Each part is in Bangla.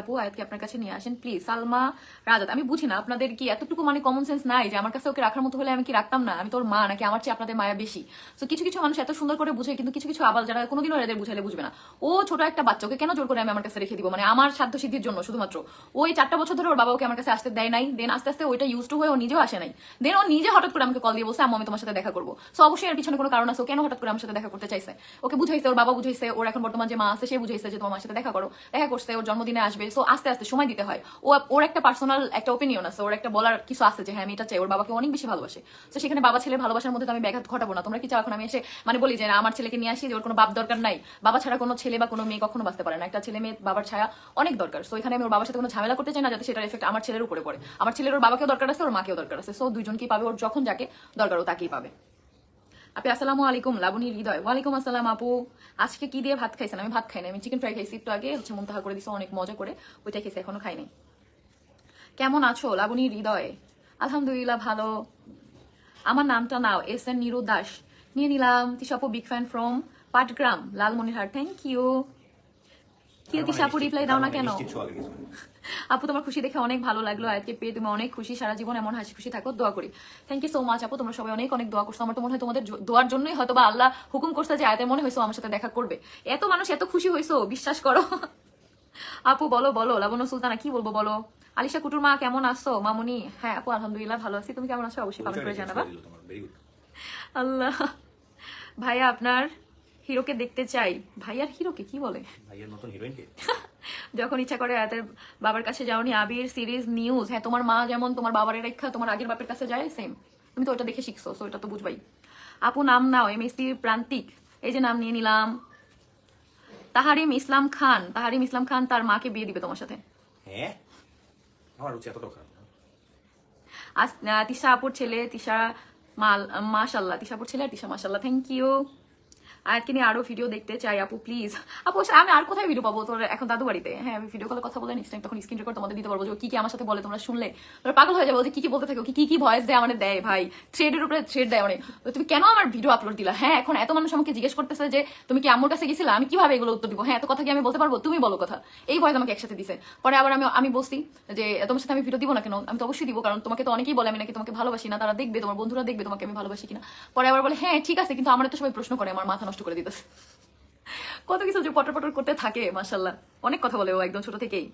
আপু, আয়াতকে আপনার কাছে নিয়ে আসেন প্লিজ সালমা রাজাত, আমি বুঝি না আপনাদের কি এতটুকু মানে কমন সেন্স নাই যে আমার কাছে ওকে রাখার মতো হলে আমি কি রাখতাম না? আমি তোর মা, নাকি আমার চেয়ে আপনাদের মায়া বেশি? তো কিছু কিছু মানুষ এত সুন্দর করে বুঝে, কিন্তু কিছু কিছু আবার যারা কোনোদিনও এদের বুঝাইলে বুঝবে না। ও ছোট একটা বাচ্চা, ওকে কেন জোর করে আমি আমার কাছে রেখে দিব? মানে আমার সাধ্য সিদ্ধির জন্য শুধুমাত্র। ওই চারটা বছর ধরে ওর বাবা ওকে আমার কাছে আসতে দেয় নাই দেন আস্তে আস্তে ওইটা ইউজ টু হয়ে ও নিজেও আসে নাই। দেন ও নিজে হঠাৎ করে আমাকে কল দিয়ে আম্মু, আমি তোমার সাথে দেখা করব। সো অবশ্যই এর পিছনে কোনো কারণ আছে। কেন হঠাৎ করে আমার সাথে দেখা করতে চাইছে? ওকে বুঝাইছে, ওর বাবা বুঝাইছে, ওর এখন বর্তমান যে মা আছে, সে বুঝাইছে যে, তোমার সাথে দেখা করো। দেখা করছে, ওর জন্মদিনে আসবে সো আস্তে আস্তে সময় দিতে হয়। ও ওর একটা পার্সোনাল একটা ওপিনিয়ন আছে ওর একটা বলার কিছু আছে যে হ্যাঁ আমি এটা চাই। ওর বাবাকে অনেক বেশি ভালোবাসে। তো সেখানে বাবা ছেলের ভালোবাসার মধ্যে তো আমি ব্যাঘাত ঘটাবো না। তোমরা কি চাও এখন আমি এসে মানে বলি যে না, আমার ছেলেকে নিয়ে আসি যে ওর কোনো বাপ দরকার নাই। বাবা ছাড়া কোনো ছেলে বা কোনো মেয়ে কখনো বাঁচতে পারে না। একটা ছেলে মেয়ে বাবার ছায়া অনেক দরকার। সো এখানে আমি ওর বাবার সাথে কোনো ঝামেলা করতে চাই না যাতে সেটার এফেক্ট আমার ছেলের উপরে পড়ে। আমার ছেলের ওর বাবাকেও দরকার আছে ওর মাকেও দরকার আছে। সো দুইজনকেই পাবে? ওর যখন যাকে দরকার ও তাকেই পাবে। আপনি আসসালামু আলাইকুম লাবণীর হৃদয়। ওয়ালাইকুম আসসালাম আপু। আজকে কি দিয়ে ভাত খাইছেন? আমি ভাত খাই না আমি চিকেন ফ্রাই খাইছি একটু আগে। হচ্ছে মুন্তাহা করে দিছে, অনেক মজা করে। ওইটা খেয়েছি এখনও খাইনি কেমন আছো লাবণীর হৃদয়? আলহামদুলিল্লাহ ভালো। আমার নামটা নাও, এস এন নিরু দাস। নিয়ে নিলাম, তিশাপু big fan from Patgram. Lalmonirhat thank you কি তিশাপু রিপ্লাই দাও না কেন? আপু তোমার খুশি দেখে অনেক ভালো লাগল। আজকে পেয়ে তুমি অনেক খুশি সারা জীবন এমন হাসি খুশি থাকো। দোয়া করি। থ্যাংক ইউ সো মাচ আপু। তোমরা সবাই অনেক অনেক দোয়া করছ। আমার তো মনে হয় তোমাদের দোয়ার জন্যই হয়তো বা আল্লাহ হুকুম করছে যে আয়তের মনে হয়েছো আমার সাথে দেখা করবে। এত মানুষ এত খুশি হয়েছো বিশ্বাস করো। আপু বলো বলো। লাবণ্য সুলতানা কি বলব বলো? আলিশা কুটুর মা কেমন আছো? মামুনি? হ্যাঁ আপু আলহামদুলিল্লাহ ভালো আছি। তুমি কেমন আছো? অবশ্যই কমেন্ট করে জানাবা। আল্লাহ। ভাইয়া আপনার? হিরোকে দেখতে চাই। ভাইয়ার হিরোকে কি বলে? ভাইয়ের নতুন হিরোইনকে? যখন ইচ্ছা করে রাতের বাবার কাছে যাওনি আবির সিরিজ নিউজ হ্যাঁ তোমার মা যেমন তোমার বাবার রেখা তোমার আগের বাপের কাছে যায় সেম তুমি তো ওটা দেখে শিখছো সো এটা তো বুঝবাই। আপু নাম নাও এম এস প্রান্তিক। এই যে নাম নিয়ে নিলাম। তাহারিম ইসলাম খান। তাহারিম ইসলাম খান তার মাকে বিয়ে দিবে তোমার সাথে। হ্যাঁ? আমার রুচি এতটাও খারাপ আজ তিশা আপুর ছেলে তিশা মাল মাশাল্লাহ তিশা আপুর ছেলে আর তিশা মাশাল্লাহ থ্যাংক ইউ আয়াতকে নিয়ে আরও ভিডিও দেখতে চাই, আপু প্লিজ আপু আমি আর কোথায় ভিডিও পাবো তোর এখন দাদু বাড়িতে? হ্যাঁ আমি ভিডিও কলে কথা বলে নেক্সট টাইম তখন স্ক্রিন রেকর্ড তোমাদের দিতে পারব যে কি কি আমার সাথে বলে, তোমরা শুনলে। তোমরা পাগল হয়ে যাবে যে কি কি বলতে থাকে, কি কি ভয়েস দেয় আমাদের দেয়, ভাই। থ্রেডের উপরে থ্রেড দেয় অনেক তুমি কেন আমার ভিডিও আপলোড দিলা? হ্যাঁ এখন এত মানুষ আমাকে জিজ্ঞেস করতেছে যে তুমি কি আম্মুর কাছে গেছিলা? আমি কীভাবে এগুলো উত্তর দিব? হ্যাঁ এত কথা কি আমি বলতে পারব? তুমি বলো কথা। এই ভয়েস আমাকে একসাথে দিছে। পরে আবার আমি আমি বলছি যে তোমার সাথে আমি ভিডিও দিব না কেন? আমি তো অবশ্যই দিব, কারণ তোমাকে তো অনেকেই বলে, আমি নাকি তোমাকে ভালোবাসি না। তারা দেখবে, তোমার বন্ধুরা দেখবে, তোমাকে আমি ভালোবাসি কিনা? পরে আবার বলে হ্যাঁ ঠিক আছে। কিন্তু আমার তো সবাই প্রশ্ন করে, আমার মাথা নষ্ট করে দিতেছে। কত কিছু যে পটর পটর করতে থাকে মাসাল্লাহ অনেক কথা বলে ও একদম ছোট থেকেই।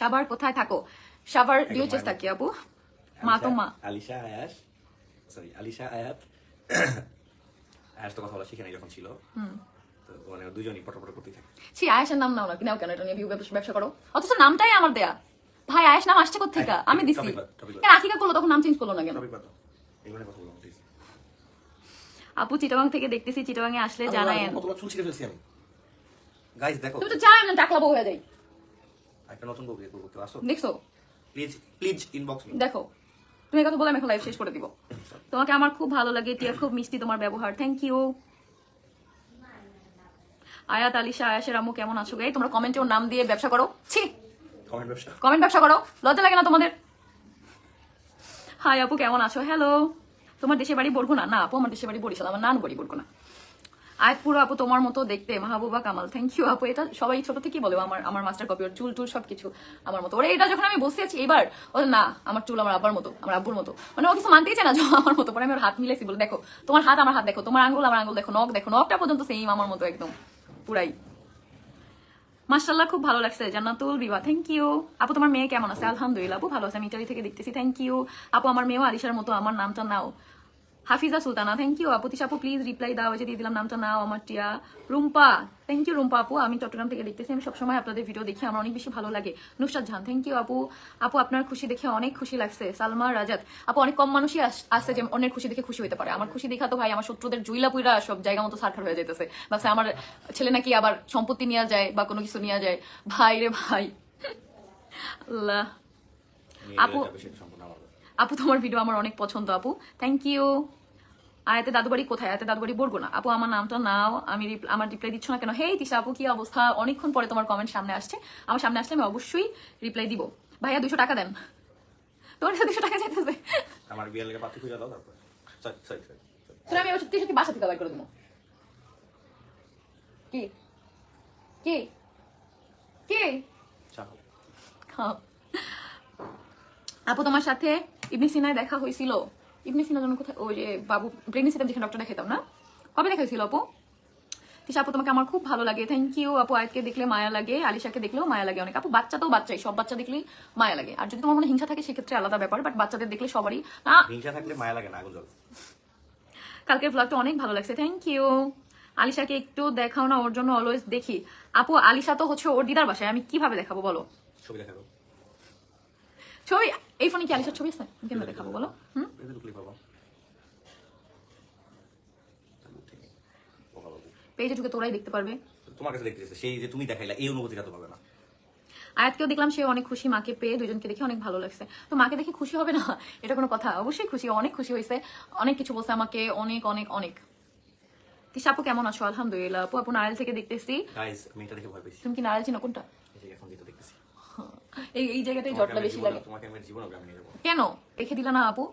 সাবার কোথায় থাকো? সাবার একদম ডিওচেস থাকি আপু? মা তো মা আলিশা আয়াস। সরি আলিশা আয়াত। আয়াস তো কথা বলা শিখে নাই যখন ছিল। তো মানে দুজনই পটপট করতেই থাকে। ছি নাম নাও না নাও কেন এটা নিয়ে ভিউ ব্যবসা করো? অথচ নামটাই আমার দেয়া। ভাই আয়েশ নাম আসছে কোথেকে হ্যাঁ, আমি দিছি। কেন আখিকা করল তখন নাম চেঞ্জ করল না কেন টপিক পাতো এগুলো নিয়ে কথা বললাম প্লিজ আপু চিটাগাং থেকে দেখতেছি চিটাগাং এ আসলে জানায়েন কতবার চুল ছিঁড়ে ফেলছি আমি। গাইস দেখো। তুমি তো চাই না টাকলা বউ হয়ে যাই। একটা নতুন বউ বিয়ে করব কেউ আসো? দেখছ? প্লিজ প্লিজ ইনবক্স মি দেখো তুমি কথা বলে আমি এখন লাইভ শেষ করে দিব। তোমাকে আমার খুব ভালো লাগে টিয়া খুব মিষ্টি তোমার ব্যবহার থ্যাংক ইউ আয়াত আলিশা আয়াসের আম্মু কেমন আছো গাই তোমরা কমেন্টে ওর নাম দিয়ে ব্যবসা করো। ছি! কমেন্ট ব্যবসা। কমেন্ট ব্যবসা করো। লজ্জা লাগে না তোমাদের? হাই আপু কেমন আছো? হ্যালো তোমার দেশের বাড়ি বরগুনা? না, আপু, আমার দেশের বাড়ি বরিশাল, আমার নান বাড়ি বরগুনা। আয়াত পুরো আপু, তোমার মতো দেখতে, মাহবুবা, কামাল থ্যাংক ইউ আপু। এটা সবাই ছোট থেকেই বলে, আমার আমার মাস্টার কপি ওর চুল, টুল সবকিছু আমার মতো। ওরা, এটা যখন আমি বসে আছি এবার, ও না, আমার চুল আমার আব্বার মতো, আমার আব্বুর মতো। মানে ও কিছু মানতেই চায় না আমার মতো, পরে আমি ওর হাত মিলেছি বলে, দেখো, তোমার হাত, আমার হাত, দেখো, তোমার আঙ্গুল, আমার আঙ্গুল, দেখো, নখ, দেখো, নখটা পর্যন্ত সেম আমার মতো একদম, পুরাই। মাশাল্লাহ খুব ভালো লাগছে। জান্নাতুল বিবা থ্যাংক ইউ আপু, তোমার মেয়ে কেমন আছে? আলহামদুলিল্লাহ, আপু, ভালো আছে। আমি ইটালি থেকে দেখতেছি থ্যাংক ইউ আপু, আমার মেয়েও আলিশার মতো, আমার নামটা নাও। হাফিজা সুলতানা থ্যাংক ইউ আপু আপু প্লিজ রিপ্লাই দাও যে দিয়ে দিলাম নামটা নাও আমার টিয়া রুম্পা থ্যাংক ইউ রুম্পা আপু আমি চট্টগ্রাম থেকে দেখতেছি আমি সবসময় আপনাদের ভিডিও দেখি আমার অনেক বেশি ভালো লাগে। নুসরাত জান থ্যাংক ইউ আপু। আপু আপনার খুশি দেখে অনেক খুশি লাগছে সালমা রাজাত। আপু অনেক কম মানুষই আস- আছে যে অনেক খুশি দেখে খুশি হতে পারে। আমার খুশি দেখা তো ভাই আমার শত্রুদের জুইলা পুইরা সব জায়গা মতো সারখার হয়ে যেতেছে ভাবছে আমার ছেলে নাকি আবার সম্পত্তি নেওয়া যায় বা কোনো কিছু নেওয়া যায়। ভাই রে ভাই। আল্লাহ। আপু- আপু তোমার ভিডিও আমার অনেক পছন্দ আপু। থ্যাংক ইউ আয়াতে দাদুবাড়ি কোথায়? আয়াতে দাদুবাড়ি বলব না আপু আমার নামটা নাও। আমি আমার রিপ্লাই দিচ্ছ না কেন? হেই তিশা আপু কি অবস্থা? অনেকক্ষণ পরে তোমার কমেন্ট সামনে আসছে। আমার সামনে আসলে আমি অবশ্যই রিপ্লাই দিব। ভাইয়া দুশো টাকা দেন। তোমার দুশো টাকা চাইতেছে। আমার বিয়ের লেগে পাতি খুঁজে দাও তারপর। তাহলে আমি সত্যি সত্যি বাসা থেকে বাইর করে দেবো। কি? কি? কি। আপু তোমার সাথে ইবনে সিনায় দেখা হয়েছিল। ইবনে সিনার জন্য কোথায় ওই যে বাবু প্রেগনেন্সিতে যেখানে ডক্টর দেখাতাম না? কবে দেখা হয়েছিল আপু? তিশা আপু তোমাকে আমার খুব ভালো লাগে। থ্যাংক ইউ আপু আয়াতকে দেখলে মায়া লাগে আলিশাকে দেখলেও মায়া লাগে অনেক। আপু বাচ্চা তো বাচ্চাই সব বাচ্চা দেখলেই মায়া লাগে। আর যদি তোমার মনে হিংসা থাকে সেক্ষেত্রে আলাদা ব্যাপার বাট বাচ্চাদের দেখলে সবারই না। হিংসা থাকলে মায়া লাগে না কালকের ব্লগটা অনেক ভালো লাগছে। থ্যাংক ইউ আলিশাকে একটু দেখাও না ওর জন্য অলওয়েজ দেখি। আপু আলিশা তো হচ্ছে ওর দিদার বাসায় আমি কীভাবে দেখাবো বলো? ছবি দেখাবো। ছবি এই ফোনে কি আলিশার ছবি আছে? কেন দেখাবো বলো? হুম? পেজে ঢুকে তোরাই দেখতে পারবে। তোমার কাছে দেখতে সেই যে তুমি দেখাইলা এই অনুভূতিটা তো পাবে না। আয়াতকেও দেখলাম সে অনেক খুশি মাকে পেয়ে দুজনকে দেখে অনেক ভালো লাগছে। তো মাকে দেখে খুশি হবে না? এটা কোনো কথা অবশ্যই খুশি অনেক খুশি হয়েছে। অনেক কিছু বলছে আমাকে অনেক অনেক অনেক। তিশা আপু কেমন আছো? আলহামদুলিল্লাহ। আপু আপু নারায়ণ থেকে দেখতেছি। গাইস আমি এটা দেখে ভয় পেয়েছি। তুমি কি নারায়ণ চিনো? কোনটা? এখন দেখতেছি। এই এই জায়গাটাই তোমাকে আমি বেশি লাগে। তোমাকে আমি জীবনে গ্রামে নিয়ে যাব। কেন? রেখে দিলা না আপু?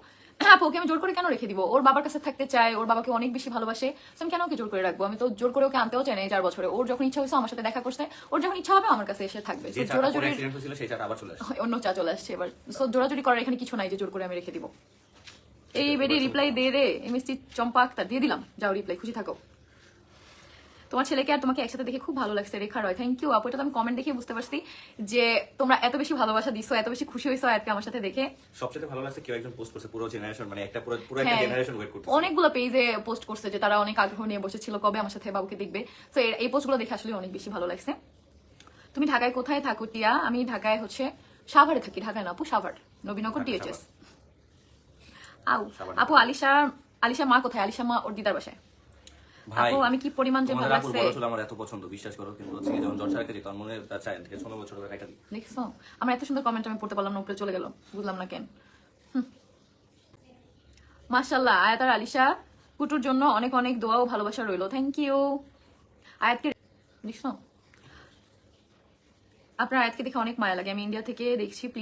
ওকে আমি জোর করে কেন রেখে দিব? ওর বাবার কাছে থাকতে চাই ওর বাবাকে অনেক বেশি ভালোবাসে আমি কেন ওকে জোর করে রাখব? আমি তো জোর করে ওকে আনতেও চাই না এই চার বছরে। ওর যখন ইচ্ছা হয়েছে আমার সাথে দেখা করছে ওর যখন ইচ্ছা হবে আমার কাছে এসে থাকবে। জোরাজুরি অন্য চা চলে আসছে এবার। সো জোরাজুরি করার এখানে কিছু নাই যে জোর করে আমি রেখে দিব। এই বেডি রিপ্লাই দে রে এমএসসি চম্পা আক্তার দিয়ে দিলাম। যাও রিপ্লাই খুশি থাকো। তোমার ছেলেকে আর তোমাকে একসাথে দেখে খুব ভালো লাগছে রেখা রয়। থ্যাংক ইউ আপু। এটা তো আমি কমেন্ট দেখে বুঝতে পারছি যে তোমরা এত বেশি ভালোবাসা দিছো এত বেশি খুশি হয়েছো আজকে আমার সাথে দেখে। সবচেয়ে ভালো লাগছে কেউ একজন পোস্ট করছে পুরো জেনারেশন মানে একটা পুরো পুরো একটা। জেনারেশন ওয়েট করতে অনেকগুলো পেজে পোস্ট করছে যে তারা অনেক আগ্রহ নিয়ে বসেছিল কবে আমার সাথে বাবুকে দেখবে। তো এই পোস্টগুলো দেখে আসলে অনেক বেশি ভালো লাগছে। তুমি ঢাকায় কোথায় থাকো টিয়া? আমি ঢাকায় হচ্ছে সাভারে থাকি ঢাকায় না আপু? সাভার নবীনগর ডিএচএস আউ আপু আলিশা আলিশা মা কোথায়? আলিশা মা ওর দিদার বাসায়। আপু আমি কি পরিমাণ যে ভালো লাগছে? আমার এত পছন্দ বিশ্বাস করো কিন্তু হচ্ছে যখন জলসা রেখে দিত মনে তার চাই থেকে ষোলো বছর ধরে রেখে দিই। দেখছ? আমার এত সুন্দর কমেন্ট আমি পড়তে পারলাম না উপরে চলে গেল বুঝলাম না কেন। মাশাল্লাহ আয়াত আলিশা কুটুর জন্য অনেক অনেক দোয়া ও ভালোবাসা রইল থ্যাংক ইউ আয়াতকে দেখছ? আপনার আয়াতকে দেখে অনেক মায়া লাগে আমি ইন্ডিয়া থেকে দেখছি প্লিজ